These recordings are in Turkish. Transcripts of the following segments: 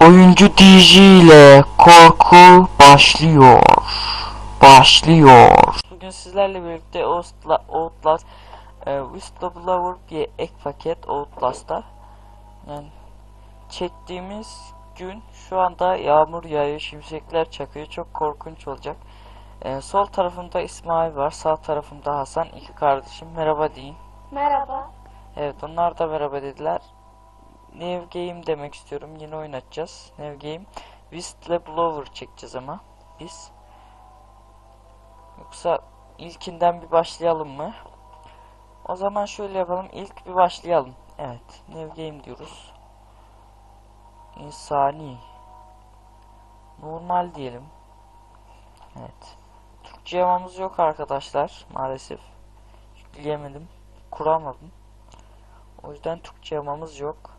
Oyuncu DJ ile korku başlıyor. Başlıyor. Bugün sizlerle birlikte Outla- Outlast e, Whistleblower bir ek paket Outlast'ta. Yani çektiğimiz gün şu anda yağmur yağıyor, şimşekler çakıyor. Çok korkunç olacak. E, sol tarafımda İsmail var, sağ tarafımda Hasan. iki kardeşim. Merhaba deyin. Merhaba. Evet onlar da merhaba dediler. New Game demek istiyorum. Yeni oynatacağız. New Game. Whistleblower çekeceğiz ama biz. Yoksa ilkinden bir başlayalım mı? O zaman şöyle yapalım. İlk bir başlayalım. Evet. New Game diyoruz. İnsani. Normal diyelim. Evet. Yamamız yok arkadaşlar. Maalesef. Yükleyemedim. Kuramadım. O yüzden Türkçe yamamız yok.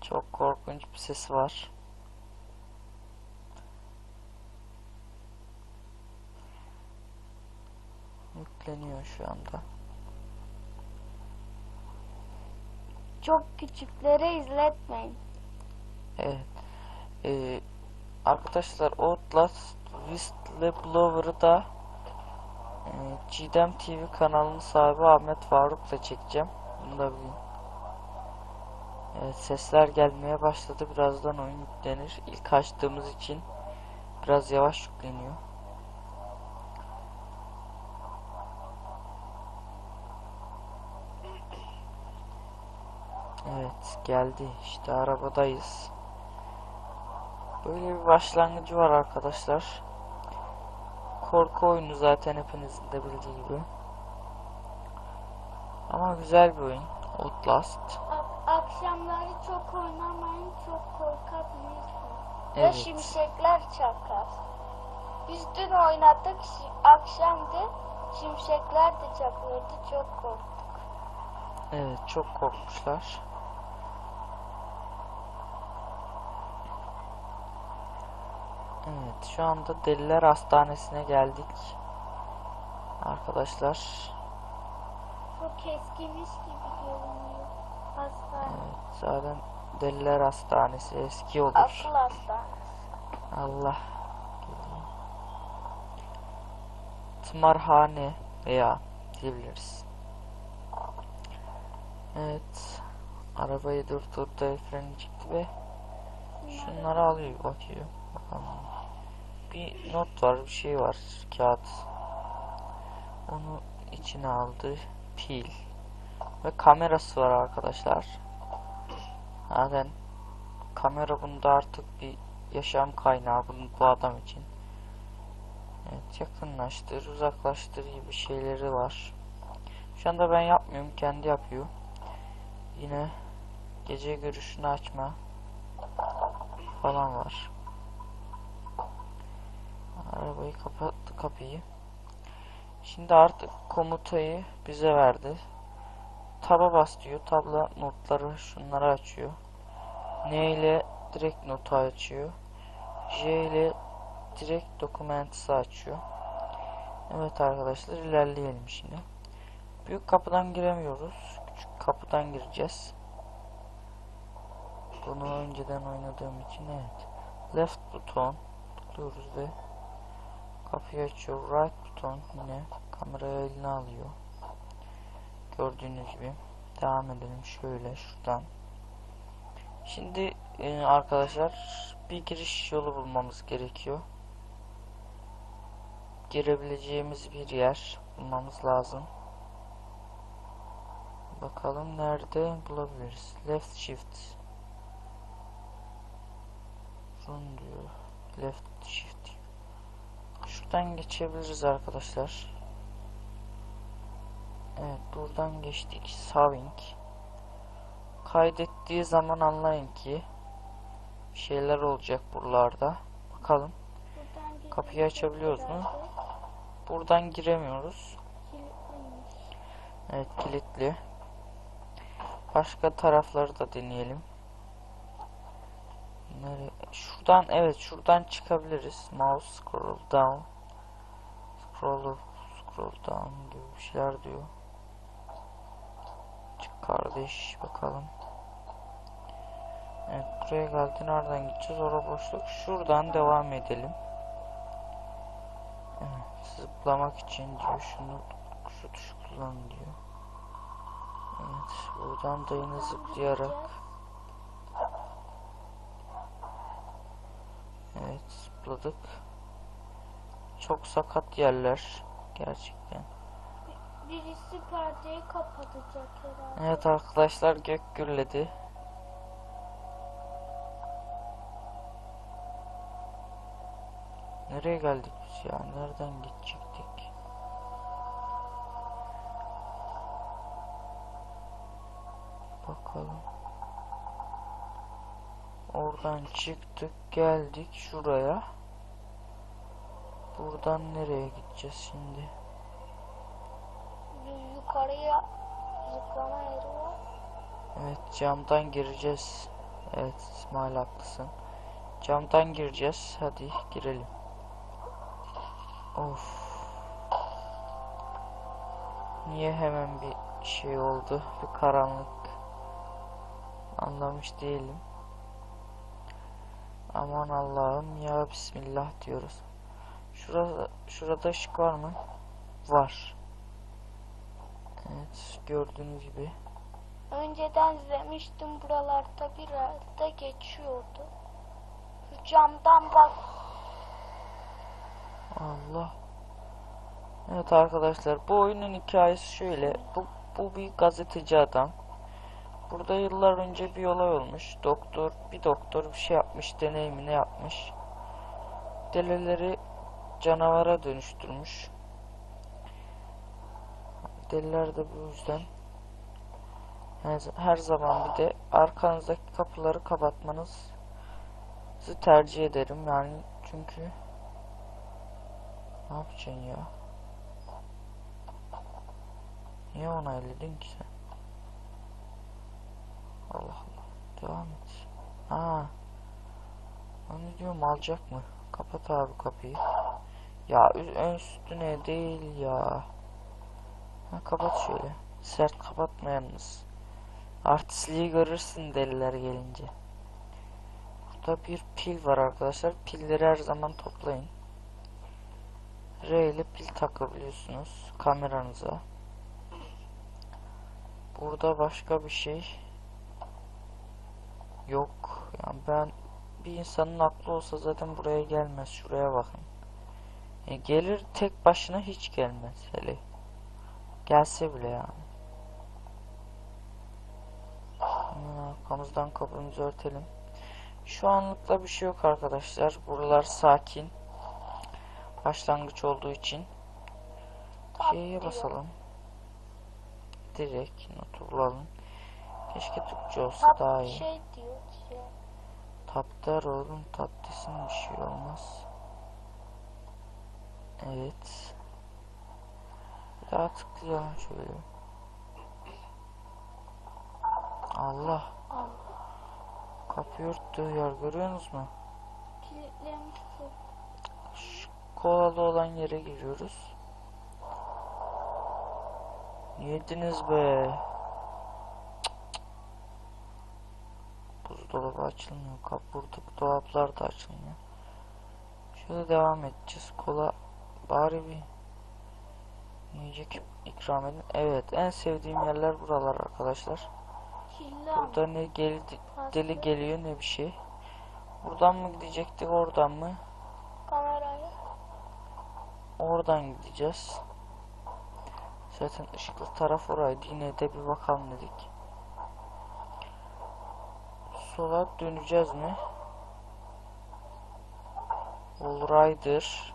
Çok korkunç bir ses var. Yükleniyor şu anda. Çok küçüklere izletmeyin. Evet. Ee, arkadaşlar Outlast Whistleblower'ı da e, Cidem TV kanalının sahibi Ahmet Faruk'la çekeceğim. Bunu da bilin. Evet, sesler gelmeye başladı. Birazdan oyun yüklenir. İlk açtığımız için biraz yavaş yükleniyor. Evet geldi. İşte arabadayız. Böyle bir başlangıcı var arkadaşlar. Korku oyunu zaten hepinizin de bildiği gibi. Ama güzel bir oyun. Outlast. Akşamları çok oynamayın, çok. Ve Evet. şimşekler çakar. Biz dün oynadık, akşamdı. Şimşekler de çakıyordu, çok korktuk. Evet çok korkmuşlar. Evet şu anda Deliler Hastanesi'ne geldik. Arkadaşlar. Çok eskimiş gibi görünüyor. Hastane, Evet, zaten Deliler Hastanesi eski olur. akıl hastanesi. Allah. Tımarhane veya diyebiliriz. Evet. Arabayı durdurdu, çıktı ve şunları alıyor, bakıyor. Bakalım. Bir not var, bir şey var, kağıt. Onu içine aldı. Pil. Ve kamerası var arkadaşlar. Zaten kamera bunda artık bir yaşam kaynağı bunun bu adam için. Evet yakınlaştır, uzaklaştır gibi şeyleri var. Şu anda ben yapmıyorum, kendi yapıyor. Yine gece görüşünü açma falan var. Arabayı kapattı kapıyı. Şimdi artık komutayı bize verdi. Taba bas diyor. Tabla notları şunları açıyor. N ile direkt notu açıyor. J ile direkt dokumentisi açıyor. Evet arkadaşlar ilerleyelim şimdi. Büyük kapıdan giremiyoruz. Küçük kapıdan gireceğiz. Bunu önceden oynadığım için evet. Left buton tıklıyoruz ve kapıyı açıyor. Right buton yine kamerayı eline alıyor. Gördüğünüz gibi. Devam edelim şöyle şuradan. Şimdi e, arkadaşlar bir giriş yolu bulmamız gerekiyor. Girebileceğimiz bir yer bulmamız lazım. Bakalım nerede bulabiliriz. Left shift. Run diyor. Left shift. Şuradan geçebiliriz arkadaşlar. Evet buradan geçtik. Saving. Kaydettiği zaman anlayın ki bir şeyler olacak buralarda. Bakalım. Kapıyı açabiliyoruz mu? Buradan giremiyoruz. Evet kilitli. Başka tarafları da deneyelim. Nereye? Şuradan evet şuradan çıkabiliriz. Mouse scroll down. Scroll scroll down gibi bir şeyler diyor. Çık kardeş bakalım. Evet buraya geldi. Nereden gideceğiz? Orada boşluk. Şuradan devam edelim. Evet, zıplamak için diyor. Şunu şu tuşu kullan diyor. Evet buradan da yine zıplayarak. Evet zıpladık. Çok sakat yerler. Gerçekten. Birisi perdeyi kapatacak herhalde. Evet arkadaşlar gök gürledi. Nereye geldik biz ya? Nereden gidecektik? Bakalım. Oradan çıktık geldik şuraya. Buradan nereye gideceğiz şimdi? Bir Yukarıya zıplama yeri var. Evet camdan gireceğiz. Evet İsmail haklısın. Camdan gireceğiz. Hadi girelim. Of. Niye hemen bir şey oldu? Bir karanlık. Anlamış değilim. Aman Allah'ım ya Bismillah diyoruz. Şurada, şurada ışık var mı? Var. Evet gördüğünüz gibi. Önceden izlemiştim buralarda bir yerde geçiyordu. Şu camdan bak. Allah. Evet arkadaşlar bu oyunun hikayesi şöyle. Bu, bu bir gazeteci adam. Burada yıllar önce bir olay olmuş. Doktor, bir doktor bir şey yapmış, deneyimini yapmış. Delileri canavara dönüştürmüş. Deliler de bu yüzden her, zaman bir de arkanızdaki kapıları kapatmanızı tercih ederim. Yani çünkü ne yapacaksın ya? Niye onayladın ki sen? Allah Allah. Devam et. Ha. Onu diyorum alacak mı? Kapat abi kapıyı. Ya ön üstüne değil ya. Ha, kapat şöyle. Sert kapatma yalnız. Artistliği görürsün deliler gelince. Burada bir pil var arkadaşlar. Pilleri her zaman toplayın. R ile pil takabiliyorsunuz kameranıza. Burada başka bir şey yok. Yani ben bir insanın aklı olsa zaten buraya gelmez. Şuraya bakın. E, gelir tek başına hiç gelmez hele. Gelse bile yani. Hemen arkamızdan kapımızı örtelim. Şu anlıkla bir şey yok arkadaşlar. Buralar sakin. Başlangıç olduğu için. Şeye diyor. basalım. Direkt notu bulalım. Keşke Türkçe olsa Tap daha iyi. şey diyor. Şey. Tap der oğlum desin bir şey olmaz. Evet. Bir daha tıklayalım şöyle. Allah. Allah. Kapı örttüğü yer görüyorsunuz mu? Kilitlemişsin. Şu kolalı olan yere giriyoruz. Yediniz be. Buzdolabı açılmıyor. Kapurduk dolaplar da açılmıyor. Şöyle devam edeceğiz. Kola bari bir yiyecek ikram edin. Evet en sevdiğim yerler buralar arkadaşlar. Burada ne gel deli geliyor ne bir şey. Buradan mı gidecektik oradan mı? Kamerayı. Oradan gideceğiz. Zaten ışıklı taraf oraydı. Yine de bir bakalım dedik. Sola döneceğiz mi? All Rider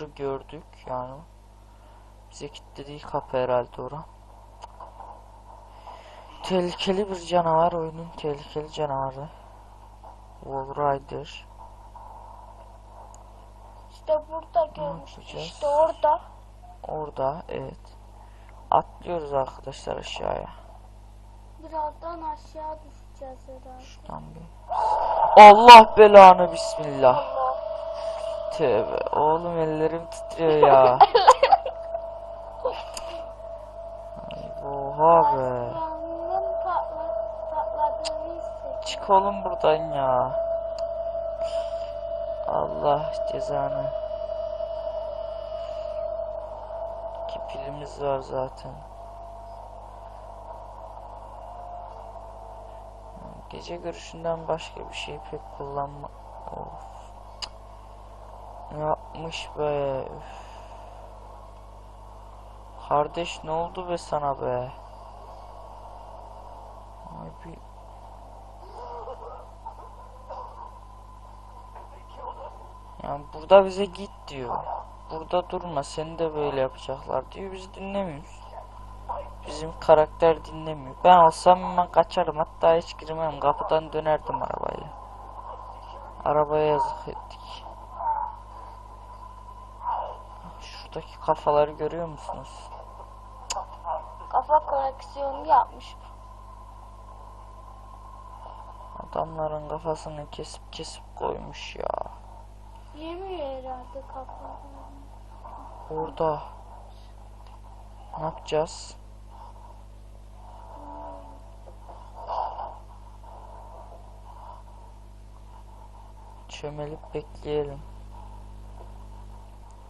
R'ı gördük yani. Bize kilitlediği kapı herhalde ora. Tehlikeli bir canavar oyunun tehlikeli canavarı. Wall Rider. İşte burada görmüştük. İşte orada. Orada evet. Atlıyoruz arkadaşlar aşağıya. birazdan aşağı düşeceğiz herhalde. Şuradan bir. Allah belanı bismillah. Tövbe. Oğlum ellerim titriyor ya. Ay, Oha be. Çık oğlum buradan ya. Allah cezanı. İki pilimiz var zaten. Gece görüşünden başka bir şey pek kullanma. Of. Yapmış be? Kardeş ne oldu be sana be? Ay bir Yani burada bize git diyor. Burada durma seni de böyle yapacaklar diyor. Biz dinlemiyoruz. Bizim karakter dinlemiyor. Ben olsam hemen kaçarım. Hatta hiç girmem. Kapıdan dönerdim arabayla. Arabaya yazık ettik. Şuradaki kafaları görüyor musunuz? Kafa koleksiyonu yapmış. Adamların kafasını kesip kesip koymuş ya. Yemiyor herhalde kafalarını. Orada. Ne yapacağız? Çömelip bekleyelim.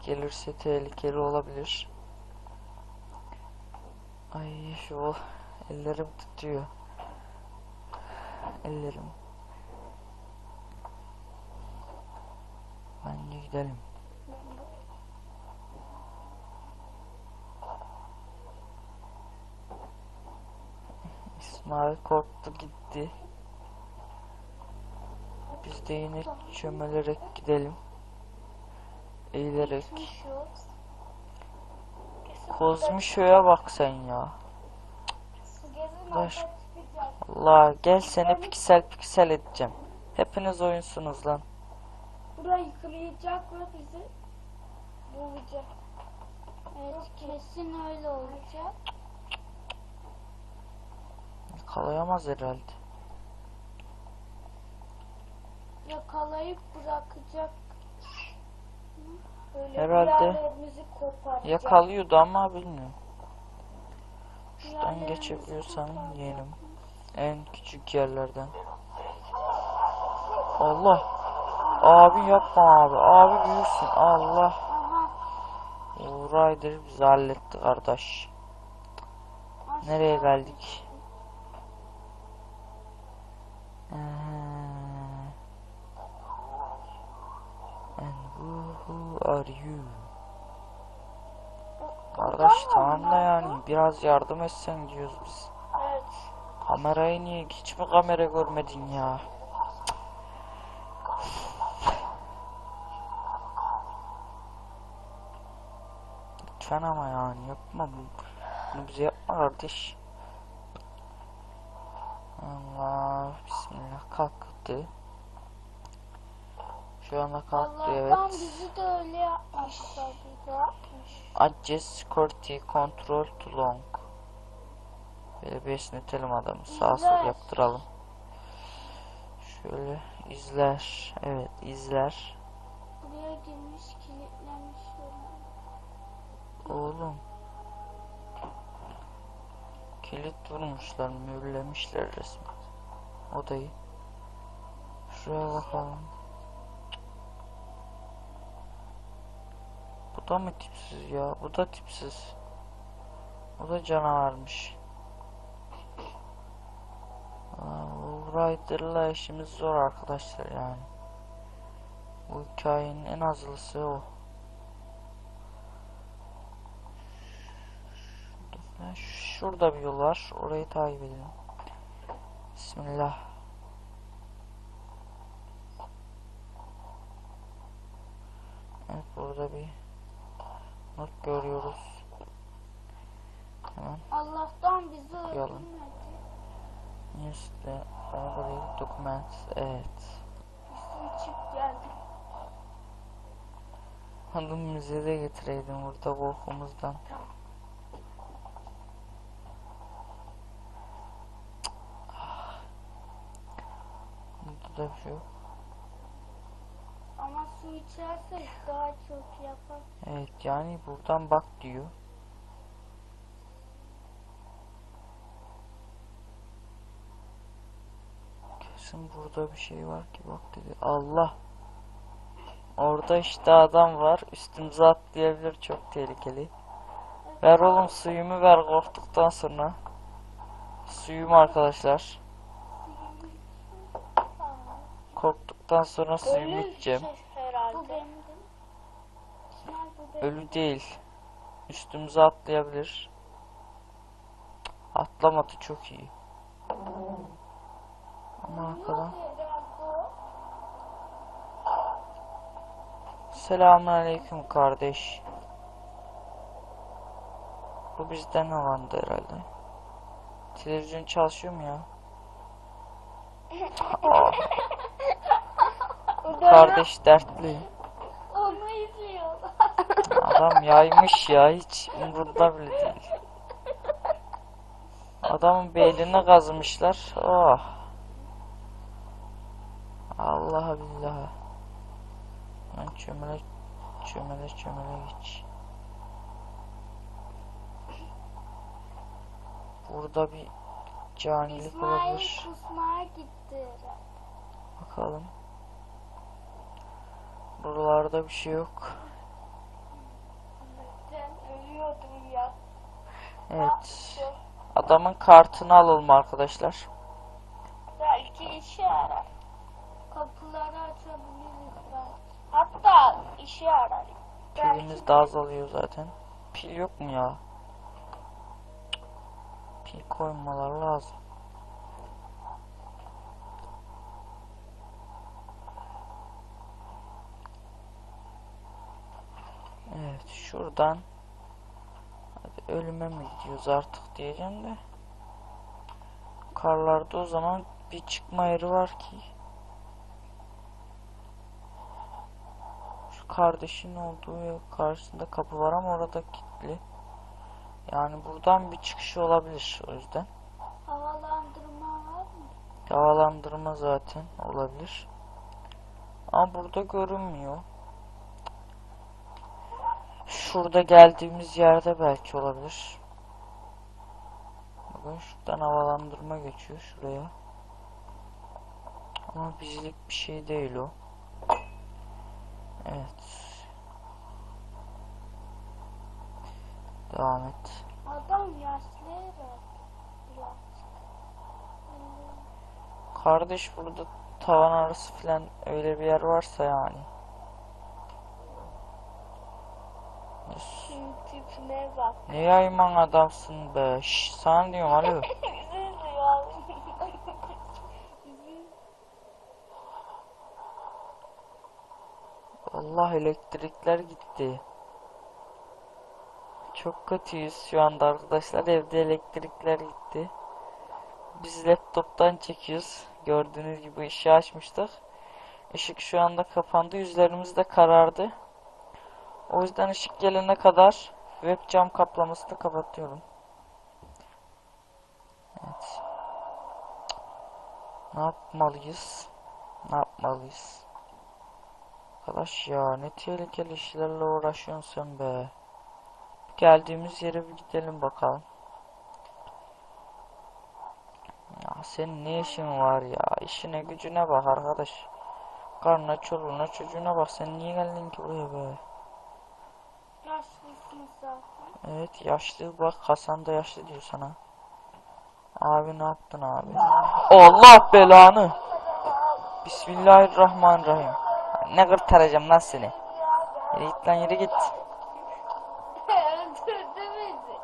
Gelirse tehlikeli olabilir. Ay şu ellerim tutuyor. Ellerim. Bence gidelim. İsmail korktu gitti. Biz de yine çömelerek gidelim. Eğilerek. Kozmişo'ya bak sen ya. Çıkacak. Allah gel seni piksel piksel edeceğim. Hepiniz oyunsunuz lan. Burayı kıracak ve bizi bulacak. Evet kesin öyle olacak. Yakalayamaz herhalde. Yakalayıp bırakacak. Böyle Herhalde. Yakalıyordu ama bilmiyorum. Şuradan geçebiliyorsan yeğenim. En küçük yerlerden. Allah. Abi yapma abi. Abi büyüksün. Allah. Ryder bizi halletti kardeş. Nereye geldik? Ee, who, are you? Kardeş tamam da yani biraz yardım etsen diyoruz biz. Evet. Kamerayı niye hiç mi kamera görmedin ya? Lütfen ama yani yapma. Bunu bize yapma kardeş. Allah bismillah kalktı. Şu anda kalktı Allah'tan evet. bizi de öyle yapmışlar. Adjust security control to long. Böyle bir esnetelim adamı. Sağ sol yaptıralım. Şöyle izler. Evet izler. Buraya girmiş kilitlemiş. Oğlum. Kilit vurmuşlar, mühürlemişler resmen. Odayı. Şuraya bakalım. Bu da mı tipsiz ya? Bu da tipsiz. O da canavarmış. Bu Rider'la işimiz zor arkadaşlar yani. Bu hikayenin en azılısı o. Şurada bir yol var. Orayı takip edelim. Bismillah. Evet burada bir Bak görüyoruz. Tamam. Allah'tan bizi öldürmedi. İşte Every document. Evet. Üstüne çık geldi. Hanım müziği de getireydim burada korkumuzdan. Tamam. Ah. Burada bir şey yok. Ama su içersek daha çok yapar. Evet yani buradan bak diyor. Kesin burada bir şey var ki bak dedi. Allah. Orada işte adam var. Üstümüze atlayabilir. Çok tehlikeli. Ver oğlum suyumu ver korktuktan sonra. Suyum arkadaşlar. Korktuktan sonra suyumu içeceğim. Bu benim. Ölü değil. Üstümüze atlayabilir. Atlamadı çok iyi. Ama arkadan. Selamünaleyküm kardeş. Bu bizden havandı herhalde. Televizyon çalışıyor mu ya? Kardeş dertli. Onu izliyor. Adam yaymış ya hiç umurunda bile değil. Adamın beynine kazımışlar. Oh. Allah billah. Ben çömele çömele çömele geç. Burada bir canilik İsmail olabilir. kusmaya gitti. Bakalım. Buralarda bir şey yok. Evet. Adamın kartını alalım arkadaşlar. Belki işe yarar. Kapıları açabiliriz belki. Hatta işe yarar. Pilimiz de azalıyor zaten. Pil yok mu ya? Pil koymalar lazım. Evet şuradan Hadi ölüme mi gidiyoruz artık diyeceğim de Karlarda o zaman bir çıkma yeri var ki Şu kardeşin olduğu yer karşısında kapı var ama orada kilitli. Yani buradan bir çıkış olabilir o yüzden. Havalandırma var mı? Havalandırma zaten olabilir. Ama burada görünmüyor. Şurada geldiğimiz yerde belki olabilir. Bakın şuradan havalandırma geçiyor şuraya. Ama bizlik bir şey değil o. Evet. Devam et. Adam yaşlı. Kardeş burada tavan arası filan öyle bir yer varsa yani. Tipine bak. Ne yayman adamsın be. Şş, sana diyorum alo. Allah elektrikler gitti. Çok kötüyüz şu anda arkadaşlar. Evde elektrikler gitti. Biz laptoptan çekiyoruz. Gördüğünüz gibi ışığı açmıştık. Işık şu anda kapandı. Yüzlerimiz de karardı. O yüzden ışık gelene kadar webcam kaplamasını kapatıyorum. Evet. Ne yapmalıyız? Ne yapmalıyız? Arkadaş ya ne tehlikeli işlerle uğraşıyorsun sen be. Geldiğimiz yere bir gidelim bakalım. Ya senin ne işin var ya? İşine gücüne bak arkadaş. Karnına çoluğuna çocuğuna bak. Sen niye geldin ki buraya be? Yaşlısın zaten. Evet yaşlı bak Hasan da yaşlı diyor sana. Abi ne yaptın abi? Allah belanı. Bismillahirrahmanirrahim. Ne kurtaracağım lan seni? Yürü git lan yürü git. Öldürdü bizi.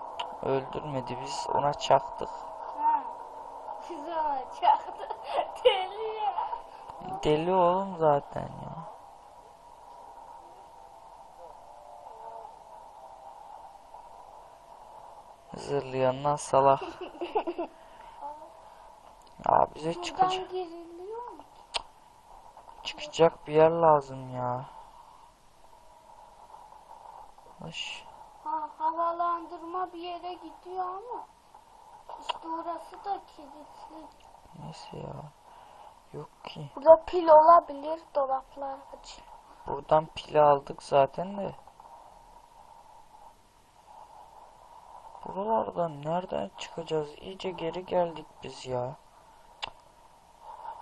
Öldürmedi biz ona çaktık. Ha. Biz ona çaktı. Deli ya. Deli oğlum zaten ya. Zırlayanlar salak. Ya bize çıkacak çıkacak bir yer lazım ya. Baş. Ha, havalandırma bir yere gidiyor ama işte orası da kilitli. Neyse ya. Yok ki. Burada pil olabilir. Dolaplar aç. Buradan pili aldık zaten de. Buralardan nereden çıkacağız? İyice geri geldik biz ya.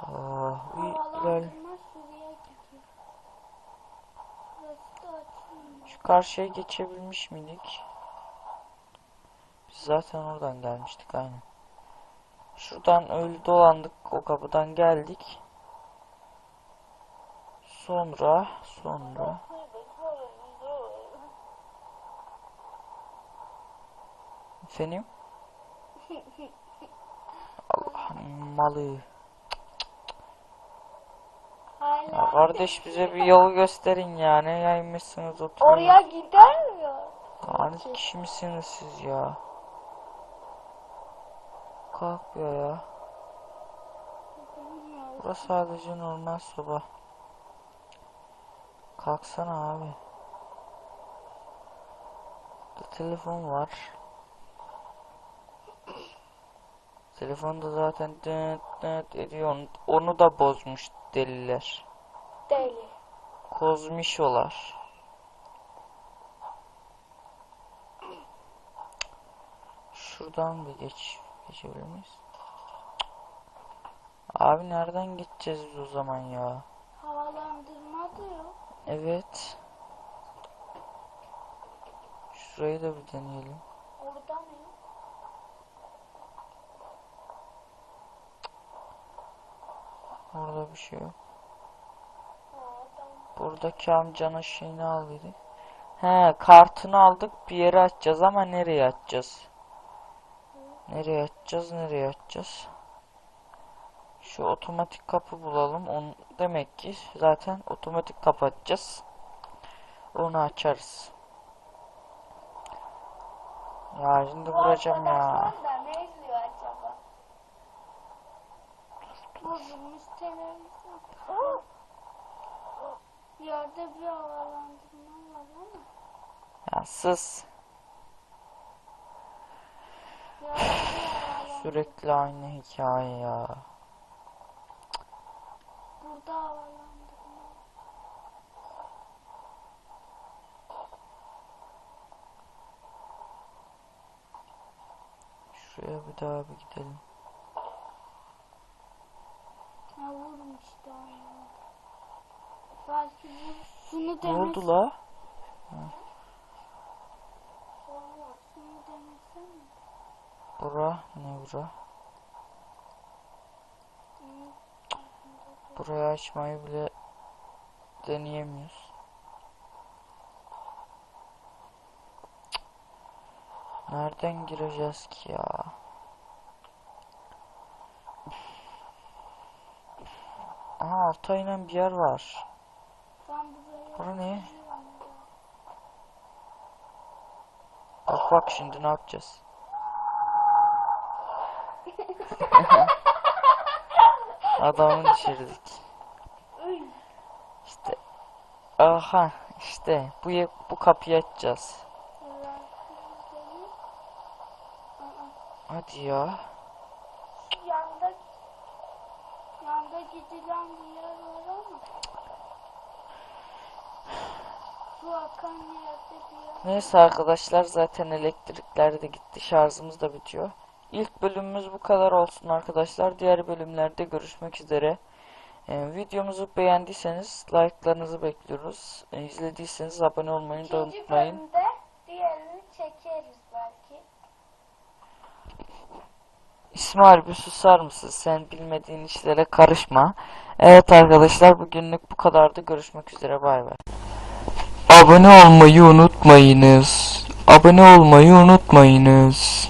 Ah, açılmıyor. Şu karşıya geçebilmiş miydik? Biz zaten oradan gelmiştik aynen. Şuradan öyle dolandık. O kapıdan geldik. Sonra, sonra. Efendim? Allah'ın malı. Ya kardeş bize bir yol gösterin ya. Ne yaymışsınız oturuyorsunuz. Oraya gider mi ya? Lanet kişi misiniz siz ya? Kalkmıyor ya. Burası sadece normal soba. Kalksana abi. Burada telefon var. Telefon da zaten dıt dıt ediyor. Onu, onu da bozmuş deliler. Deli. Kozmişolar. Şuradan bir geç geçebilir miyiz? Abi nereden geçeceğiz biz o zaman ya? Havalandırma da yok. Evet. Şurayı da bir deneyelim. Orada mı yok? Orada bir şey yok. Buradaki amcanın şeyini aldıydık. He kartını aldık bir yere açacağız ama nereye açacağız? Nereye açacağız nereye açacağız? Şu otomatik kapı bulalım. Onu demek ki zaten otomatik kapı. Onu açarız. Ya şimdi vuracağım ya. arkadaşlar da ne izliyor acaba? Bozulmuş televizyon. Yerde bir havalandırma var ama. Ya sus. Sürekli aynı hikaye ya. Burada havalandırma. Şuraya bir daha bir gidelim. Ha vurmuştu onu. Şunu Ne demek. oldu la? Bura ne bura? Burayı açmayı bile deneyemiyoruz. Nereden gireceğiz ki ya? Aha alta inen bir yer var. Bura ne? gidiyorum ya. Bak bak şimdi ne yapacağız? Adamı düşürdük. İşte. Aha işte bu bu kapıyı açacağız. Hadi ya. Yanda yanda gidilen bir yer var ama su akan yerde bir yer. Neyse arkadaşlar zaten elektrikler de gitti. Şarjımız da bitiyor. İlk bölümümüz bu kadar olsun arkadaşlar. Diğer bölümlerde görüşmek üzere. Ee, videomuzu beğendiyseniz like'larınızı bekliyoruz. Ee, izlediyseniz abone olmayı da İkinci unutmayın. bölümde diğerini çekeriz belki. İsmail bir susar mısın? Sen bilmediğin işlere karışma. Evet arkadaşlar bugünlük bu kadardı. Görüşmek üzere. Bay bay. Abone olmayı unutmayınız. Abone olmayı unutmayınız.